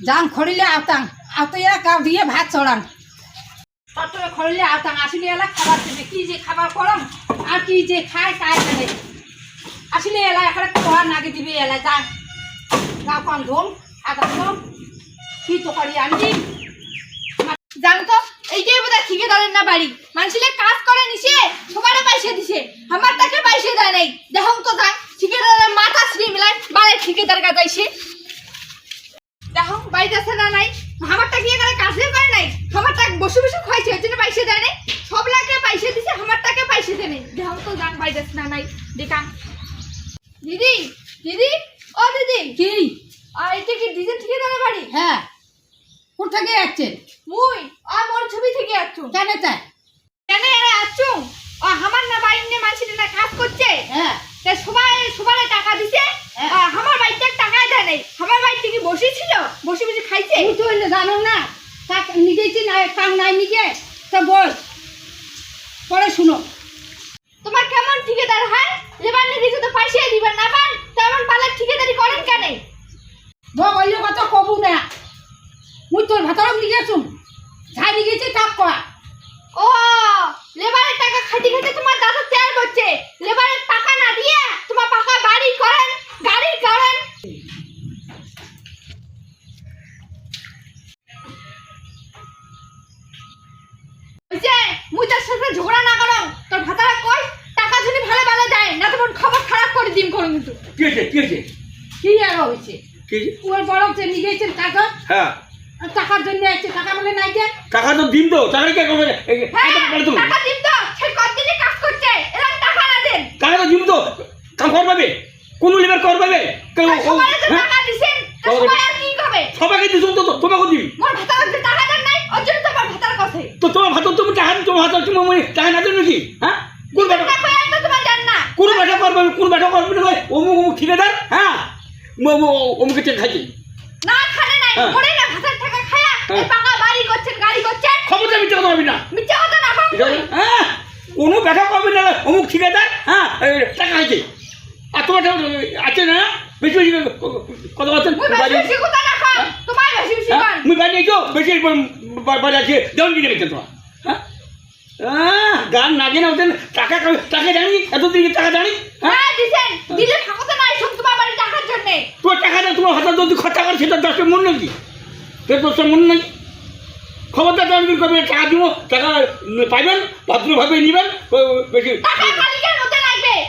যাং খড়িলে আওতাং আওতাইয়া cow দিয়ে ভাত চড়াং। সত্তরে খড়িলে আওতাং আসলে এলা খাবার দেবে, কি যে খাবার করম আর কি যে খায় তাই জানে আসলে এলা এখানে খাবার নাগে দিবে, এলা যাং, গাও কান ধোম, আদা ধোম, কি তো করি আনবি জানতো এইটাই বোধহয় ঠিকাদারের না বাড়ি। মানুষের কাজ করে নিছে সবারে পয়সা দিছে আমার তাকে পয়সা দেয় নাই দেখুন তো যান ঠিকাদারের মাথা শ্রী মিলাই বাড়ি ঠিকাদার কাজাইছে আছে না নাই? আমারটা গিয়ে গেলে কাজে করে নাই? আমারটা বসে বসে খাইছে ওই জন্য পয়সা দেয় নাই। সব লাগে পয়সা দিছে আমারটাকে পয়সা দেয় নাই। দেখুন তো বাড়িতে আছে না নাই। দেখান দিদি দিদি ও দিদি। কি? আর এটা কি দিদি ঠিকাদারের বাড়ি? হ্যাঁ। কোথা থেকে যাচ্ছে? মুই আর মোর ছবি থেকে আসছো কেন তাই? কেন এরা আসছো ও আমার না বাড়ির নিয়ে মানুষের না কাজ করছে? হ্যাঁ। তা সবাই সবাই টাকা দিছে হ্যাঁ। আর আমার বাড়িতে টাকা দেয় নাই আমার বাড়িতে কি বসেছিল? বসে বসে খাইছে? তো জানো না? কাক নিজেছি না কাম নাই নিজে? তা বল। পরে শুনো। তোমার কেমন ঠিকাদার হয়? লেবার নিয়ে দিছে তো পয়সা দিবেন না পান তেমন পালার ঠিকাদারি করেন কেন? ধর অন্য কথা কবু না। মুই তোর ভাতরক নিয়ে যাই নিয়ে গেছি কাক করা ও লেবারের টাকা খাটি খাটি তোমার দাদা তেল করছে লেবারের টাকা না দিয়ে তোমার পাকা বাড়ি করেন গাড়ি করেন। কি হয়েছে? কি হয়েছে? কি আর হয়েছে? কি? ওর বড় যে নিয়ে গেছেন টাকা হ্যাঁ। টাকার জন্য আছে টাকা বলে নাই যে। টাকা তো দিন তো টাকা কে করবে? হ্যাঁ টাকা দিন তো সেই কতদিনই কাজ করছে? এরকম টাকা না দেন। টাকা তো দিন তো কাম করবে কোন লেবার কেউ সবাই তো হ্যাঁ? টাকা দিছেন সবাই- সবাই আর কি করবে? সবাইকে দিছো তো তোমাকে দিবি। মোর ভাতার টাকা দেন নাই ওর জন্য তোমার ভাতার কথা তো তোমার ভাত তুমি টাকা তোমার হাতে তুমি টাকা না দেবে নাকি? হ্যাঁ কোন বেটা টাকা কই তো তোমার জান না কোন বেটা করবে কোন বেটা করবি না ভাই অমুক অমুক ঠিকাদার হ্যাঁ? ম- ম- অমুকে চেক খাইছে। না খানে নাই হ্যাঁ। না ভাতার টাকা খায়া এই হ্যাঁ। পাকা বাড়ি করছেন গাড়ি করছেন খবরটা মিথ্যে কথা হবে না। মিথ্যা কথা না হ্যাঁ। কোনো বেটা করবে না অমুক ঠিকাদার হ্যাঁ এই টাকা খাইছে। আর তোমার আছে না? বেশি বেশি কথা বলছেন? মুই বেশি বেশি কথা না কম তোমার বেশি বেশি হ্যাঁ? কম মুই বাড়ি আইছো? বেশি বাড়ি আছে। দেওয়ান কিনে গেছে তোমার হ্যাঁ গান না জেনে ওদের টাকা কা- টাকা জানি? এতদিন কি টাকা জানি? হ্যাঁ? হ্যাঁ দিছেন। দিলে থাকতে নাই সব তোমার বাড়ি টাকার জন্য। তোর টাকা দেয় তোমার হাতে যদি খরচা করে সেটা দশটা মন নাকি তোর দশটা মন নাই। খবরদার দেওয়ান কি করবে? টাকা দিব টাকা পাইবেন ভদ্রভাবে নিবেন বেশি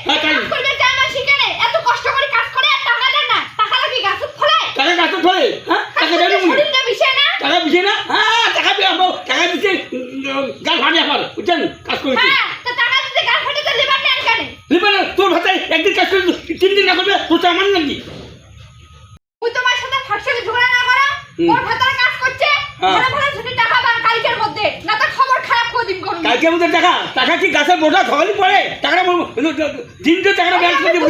হ্যাঁ, তাই। করবে চায় না শিখেনে। এত কষ্ট করে কাজ করে আর টাকা দেন না। টাকা লাগি গাছ ফলে টাকা কাছে ধরে হ্যাঁ? টাকা বিষয় না। টাকা না? হ্যাঁ টাকা টাকা দিচ্ছে আমার বুঝছেন কাজ করেছে হ্যাঁ তো টাকা দিতে গাছ ফাটে তো লেবার নেন কেন লিবেন তোর ভাতায় একদিন কাজ করে তিন দিন না করবে তোর তো আমার নাকি? ওই তোমার সাথে ফাটসালে ঝগড়া না করো? ওর ভাতার কাজ করছে? হ্যাঁ। ভালো ভালো ছুটি টাকা পান কালকের মধ্যে। না তো খবর খারাপ করে দিন করুন। কালকে আমাদের টাকা? টাকা কি গাছের বোঝা ধরালি পড়ে? টাকাটা দিনটা টাকাটা ব্যাংক করে দেবো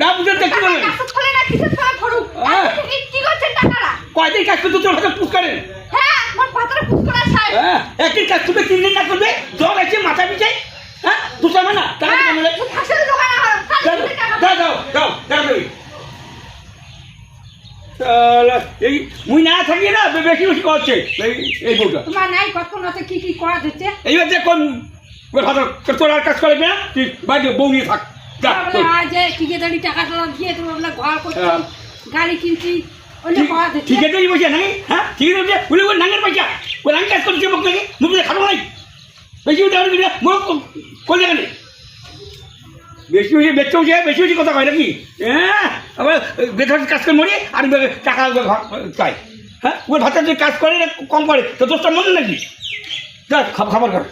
না বুঝেন তো কি বলেন? গাছ না কিছু ফলে ফরুক হ্যাঁ। কি করছেন টাকাটা? কয়দিন কাজ করতে তোর হাতে পুষ করেন হ্যাঁ মোর ভাতার পুষ সাহেব হ্যাঁ একদিন কাজ করবে তিন দিন না করবে জ্বর আছে মাথা পিছাই হ্যাঁ দুটো না টাকা দিতে পারলে ফাটসালে ঝগড়া না করো যাও কালকে টাকা যাও যাও যাও যাও যাও শালা, এই মুই না থাকি না বেশি বেশি করছে। এই এই বউটা। তোমার নাই কত না কি কি করা যাচ্ছে এইবার যে কোন তোর আর কাজ করে না তুই বাইরে বউ নিয়ে থাক। ঠিকাদারি টাকা টাকা দিয়ে তোমার ঘর করছি হ্যাঁ। গাড়ি কিনছি অন্য ঠিক- করা যাচ্ছে ঠিক আছে এই বসে নাকি? হ্যাঁ ঠিক আছে বসে? বলে ওর নাঙ্গের পয়সা ও নাঙ্গ কাজ করছে মুখ নাকি? মুখ খাব নাই। বেশি উঠে আমি মুখ করলে কেন? বেশি বেশি বেচতে বেশি বেশি কথা কয় নাকি? হ্যাঁ? আবার বেতন কাজ করে মরি আর টাকা চাই। হ্যাঁ? ওর ভাতের যদি কাজ করে কম করে তো দোষটা মনে নাকি? যা খাবার খাবার। কর